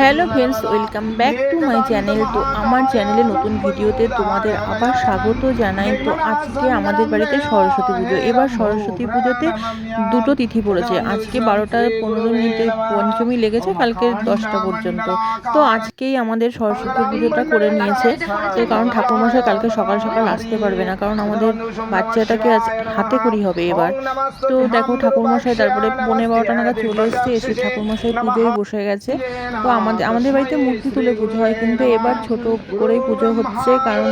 Hello friends, welcome back to my channel. তো আমার চ্যানেলে নতুন ভিডিওতে তোমাদের আবার স্বাগত জানাই। তো আজকে আমাদের বাড়িতে সরস্বতী পুজো। এবার সরস্বতী পুজোতে দুটো তিথি পড়েছে। আজকে বারোটা পনেরো মিনিটে পঞ্চমী লেগেছে কালকে দশটা পর্যন্ত। তো আজকেই আমাদের সরস্বতী পুজোটা করে নিয়েছে। তো কারণ ঠাকুরমশাই কালকে সকাল সকাল আসতে পারবে না, কারণ আমাদের বাচ্চাটাকে আজ হাতে করি হবে এবার। তো দেখো ঠাকুরমশাই তারপরে পনেরো বারোটা নাগাদ চলে এসছে, এসে ঠাকুরমশাই পুজোয় বসে গেছে। তো আমাদের আমাদের বাড়িতে মূর্তি তুলে পুজো হয় কিন্তু এবার ছোট করেই পুজো হচ্ছে কারণ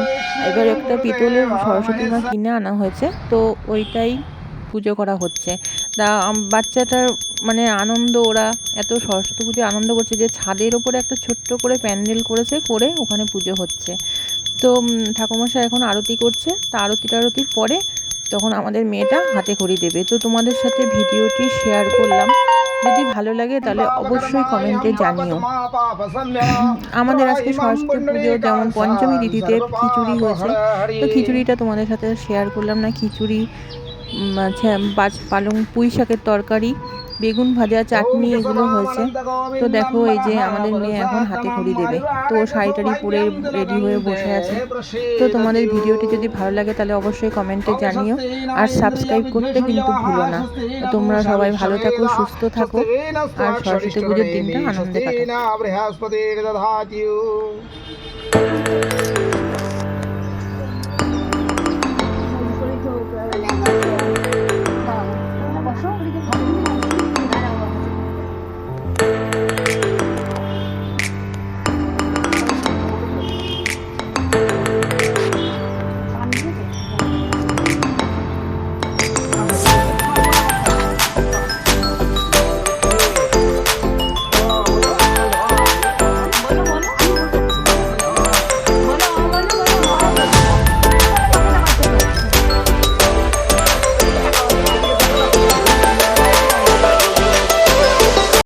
এবার একটা পিতলের সরস্বতী মা কিনে আনা হয়েছে তো ওইটাই পুজো করা হচ্ছে। তা বাচ্চাটার মানে আনন্দ ওরা এত সরস্বতী পুজো আনন্দ করছে যে ছাদের ওপরে একটা ছোট্ট করে প্যান্ডেল করেছে করে ওখানে পুজো হচ্ছে। তো উম, ঠাকুরমশাই এখন আরতি করছে তা আরতি টারতির পরে তখন আমাদের মেয়েটা হাতে খড়ি দেবে। তো তোমাদের সাথে ভিডিওটি শেয়ার করলাম। যদি ভালো লাগে তাহলে অবশ্যই কমেন্টে জানিও। আমাদের আজকে সরস্বতী পুজো যেমন পঞ্চমী দিদিতে খিচুড়ি হয়েছে, তো খিচুড়িটা তোমাদের সাথে শেয়ার করলাম না, খিচুড়ি পালং পুঁই শাকের তরকারি বেগুন ভাজা চাটনি এগুলো হয়েছে তো দেখো এই যে আমাদের মেয়ে এখন হাতে খড়ি দেবে তো ও শাড়ি টাড়ি পরে রেডি হয়ে বসে আছে তো তোমাদের ভিডিওটি যদি ভালো লাগে তাহলে অবশ্যই কমেন্টে জানিও আর সাবস্ক্রাইব করতে কিন্তু ভুলো না তোমরা সবাই ভালো থাকো সুস্থ থাকো আর সরস্বতী পুজোর দিনটা আনন্দে কাটাও